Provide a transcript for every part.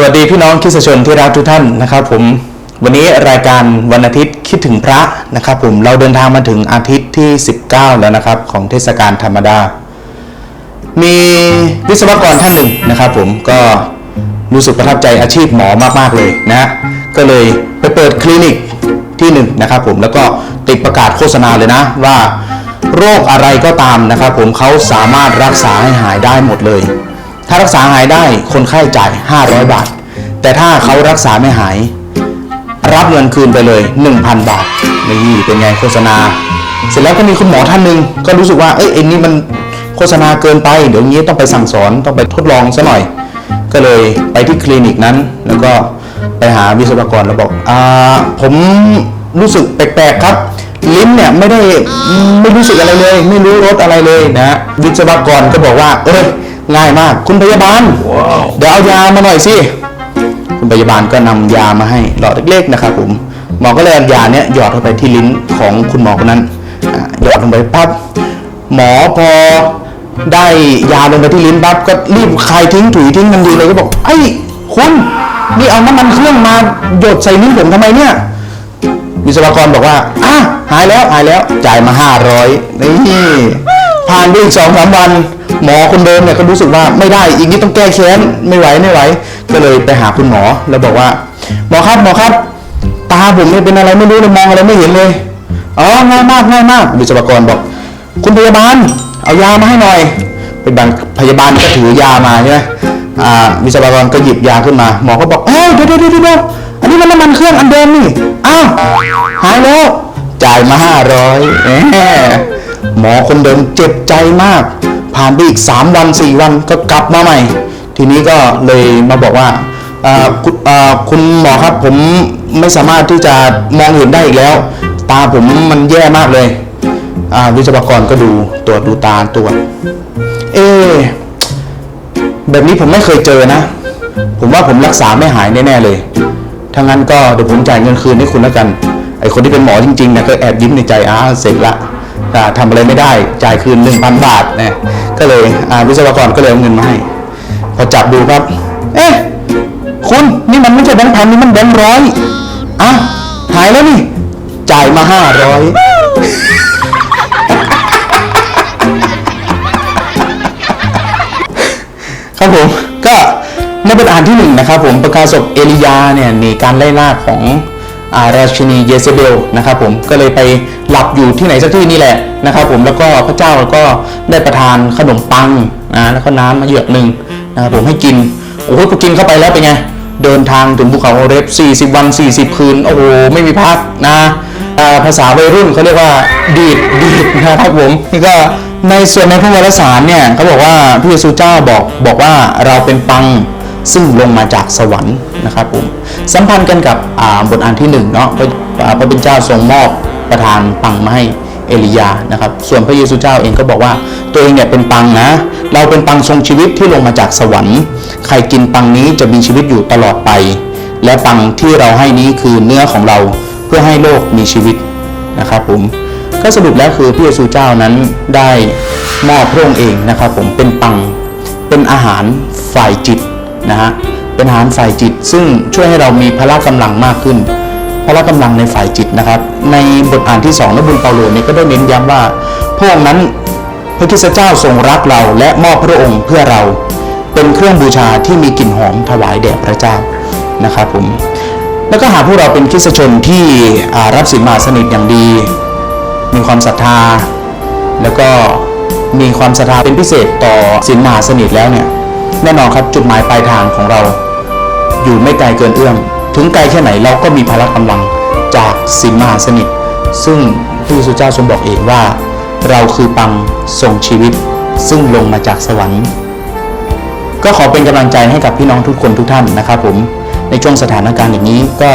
สวัสดีพี่น้องคริสชนที่รักทุกท่านนะครับผมวันนี้รายการวันอาทิตย์คิดถึงพระนะครับผมเราเดินทางมาถึงอาทิตย์ที่ 19 แล้วนะครับของเทศกาลธรรมดา มีวิศวกรท่านหนึ่งนะครับผมก็รู้สึกประทับใจอาชีพหมอมากๆเลยนะก็เลยไปเปิดคลินิกที่หนึ่งนะครับผมแล้วก็ติดประกาศโฆษณาเลยนะว่า โรคอะไรก็ตามนะครับผมเขาสามารถรักษาให้หายได้หมดเลย ถ้ารักษาหายได้คนไข้จ่าย 500 บาท แต่ถ้าเขารักษาไม่หาย รับเงินคืนไปเลย 1,000 บาทนี่เป็นไงโฆษณา เสร็จแล้วก็มีคุณหมอท่านหนึ่งก็รู้สึกว่าเอ้ยไอ้นี่มันโฆษณาเกินไปเดี๋ยวนี้ต้องไปสั่งสอนต้องไปทดลองซะหน่อย ก็เลยไปที่คลินิกนั้น แล้วก็ไปหาวิศวกรแล้วบอกอ่าผมรู้สึกแปลกๆครับลิ้นเนี่ยไม่ได้ไม่รู้สึกอะไรเลย ไม่รู้รสอะไรเลยนะ วิศวกรก็บอกว่า เอ้ย ง่ายมาก คุณพยาบาล เดี๋ยวเอายามาหน่อยสิ คุณพยาบาลก็นำยามาให้หลอดเล็กๆนะครับผม หมอก็เลยเอายาเนี้ยหยอดเข้าไปที่ลิ้นของคุณหมอคนนั้นอะหยอดลงไปปั๊บ หมอพอได้ยาลงไปที่ลิ้นปั๊บก็รีบคายทิ้งถุยทิ้งทันทีเลยก็บอกไอ้ยคุณนี่เอาน้ำมันเครื่องมาหยดใส่ลิ้นผมทำไมเนี่ย วิศวกรบอกว่าอะหายแล้วหายแล้วจ่ายมาห้าร้อยนี่ผ่านไปอีกสองสามวัน หมอคนเดิมเนี่ยก็รู้สึกว่าไม่ได้อีกนี้ต้องแก้แค้นไม่ไหวไม่ไหว ก็เลยไปหาคุณหมอแล้วบอกว่าหมอครับหมอครับ ตาผมเนี่ยเป็นอะไรไม่รู้เลยมองอะไรไม่เห็นเลยอ๋อง่ายมากง่ายมากวิศวกรบอก คุณพยาบาลเอายามาให้หน่อยพยาบาลพยาบาลก็ถือยามาใช่ไหมอ่าวิศวกรก็หยิบยาขึ้นมา หมอก็บอกเอ้ยเดี๋ยวเดี๋ยวเดี๋ยวเดี๋ยวอันนี้มันน้ำมันเครื่องอันเดิมนี่อ้าวหายแล้วจ่ายมาห้าร้อยหมอคนเดิมเจ็บใจมาก ผ่านไปอีกสามวันสี่วันก็กลับมาใหม่ ทีนี้ก็เลยมาบอกว่าคุณคุณหมอครับผมไม่สามารถที่จะมองเห็นได้อีกแล้ว ตาผมมันแย่มากเลยวิศวกรก็ดูตรวจดูตาตรวจเอแบบนี้ผมไม่เคยเจอนะ ผมว่าผมรักษาไม่หายแน่ๆเลยถ้างั้นก็เดี๋ยวผมจ่ายเงินคืนให้คุณแล้วกันไอคนที่เป็นหมอจริงๆนี่ยก็แอบยิ้มในใจอ้าเสร็จละ อ่าทำอะไรไม่ได้จ่ายคืน 1,000 บาทนะก็เลยวิศวกรก็เลยเอาเงินมาให้ พอจับดูครับ เอ๊ะคุณนี่มันไม่ใช่แบงค์พันนี่มันแบงค์ร้อยอ้าวหายแล้วนี่จ่ายมาห้าร้อยครับผมก็ในบทอ่านที่หนึ่งนะครับผมประกาศศพเอลียาเนี่ยหนีการไล่ล่าของ ราชินีเยเซเบลนะครับผมก็เลยไปหลับอยู่ที่ไหนสักที่นี่แหละนะครับผมแล้วก็พระเจ้าก็ได้ประทานขนมปังนะแล้วก็น้ำมาเหยือกหนึ่งนะครับผมให้กินโอ้โหพอกินเข้าไปแล้วเป็นไงเดินทางถึงภูเขาโอเรฟ40 วัน 40 คืน โอ้โห ไม่มีพักนะภาษาวัยรุ่นเขาเรียกว่าดีดดีดนะครับผมนี่ก็ในส่วนในพระวรสารเนี่ยเขาบอกว่าพระเยซูเจ้าบอกบอกว่าเราเป็นปัง ซึ่งลงมาจากสวรรค์นะครับผมสัมพันธ์กันกับบทอ่านที่หนึ่งเนาะพระอ่าพระเป็นเจ้าทรงมอบประทานปังมาให้เอลียานะครับ ส่วนพระเยซูเจ้าเองก็บอกว่าตัวเองเนี่ยเป็นปังนะ เราเป็นปังทรงชีวิตที่ลงมาจากสวรรค์ ใครกินปังนี้จะมีชีวิตอยู่ตลอดไป และปังที่เราให้นี้คือเนื้อของเราเพื่อให้โลกมีชีวิตนะครับผมก็สรุปแล้วคือพระเยซูเจ้านั้นได้มอบพระองค์เองนะครับผมเป็นปังเป็นอาหารฝ่ายจิต นะฮะเป็นอาหารฝ่ายจิต ซึ่งช่วยให้เรามีพละกำลังมากขึ้น พละกำลังในฝ่ายจิตนะครับ ในบทอ่านที่2นักบุญเปาโลเนี่ยก็ได้เน้นย้ำว่าพระองค์นั้นพระคริสตเจ้าทรงรักเราและมอบพระองค์เพื่อเราเป็นเครื่องบูชาที่มีกลิ่นหอมถวายแด่พระเจ้านะครับผมแล้วก็หาพวกเราเป็นคริสตชนที่รับศีลมาสนิทอย่างดี มีความศรัทธา แล้วก็มีความศรัทธาเป็นพิเศษต่อศีลมหาสนิทแล้วเนี่ย แน่นอนครับจุดหมายปลายทางของเรา อยู่ไม่ไกลเกินเอื้อมถึงไกลแค่ไหนเราก็มีพละกำลังจากศีลมหาสนิท ซึ่งพระเยซูเจ้าทรงบอกเองว่า เราคือปังทรงชีวิต ซึ่งลงมาจากสวรรค์ ก็ขอเป็นกำลังใจให้กับพี่น้องทุกคนทุกท่านนะครับผมในช่วงสถานการณ์อย่างนี้ก็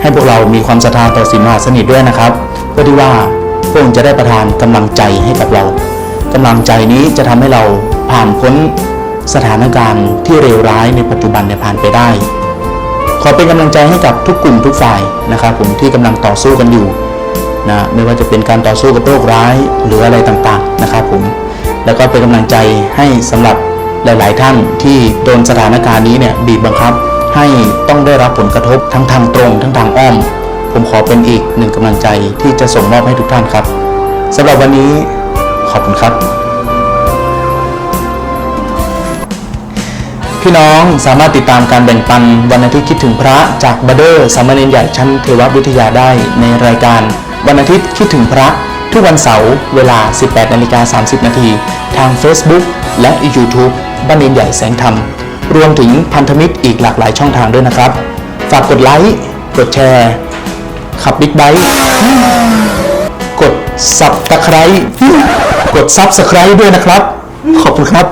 ให้พวกเรามีความศรัทธาต่อศีลมหาสนิทด้วยนะครับ เพื่อที่ว่าพระองค์จะได้ประทานกำลังใจให้กับเรากำลังใจนี้จะทำให้เราผ่านพ้น สถานการณ์ที่เลวร้ายในปัจจุบันเนี่ยผ่านไปได้ ขอเป็นกำลังใจให้กับทุกกลุ่มทุกฝ่ายนะครับผมที่กำลังต่อสู้กันอยู่นะไม่ว่าจะเป็นการต่อสู้กับโรคร้ายหรืออะไรต่างๆนะครับผมแล้วก็เป็นกำลังใจให้สำหรับหลาย ๆ ท่านที่โดนสถานการณ์นี้เนี่ยบีบบังคับ ให้ต้องได้รับผลกระทบทั้งทางตรง ทั้งทางอ้อม ผมขอเป็นอีกหนึ่งกำลังใจที่จะส่งมอบให้ทุกท่านครับสำหรับวันนี้ขอบคุณครับ พี่น้องสามารถติดตามการแบ่งปันวันอาทิตย์คิดถึงพระจากบัเดอร์สามเณรใหญ่ชั้นเทววิทยาได้ในรายการ วันอาทิตย์คิดถึงพระ ทุกวันเสาร์เวลา 18นาฬิกา30 นาทีทาง Facebook และ YouTube บ้านเนนใหญ่แสงธรรม รวมถึงพันธมิตรอีกหลากหลายช่องทางด้วยนะครับ ฝากกดไลค์กดแชร์ ขับบิ๊กไบค์กดสับตะไคร้กดซับสไครต์ด้วยนะครับ ขอบคุณครับ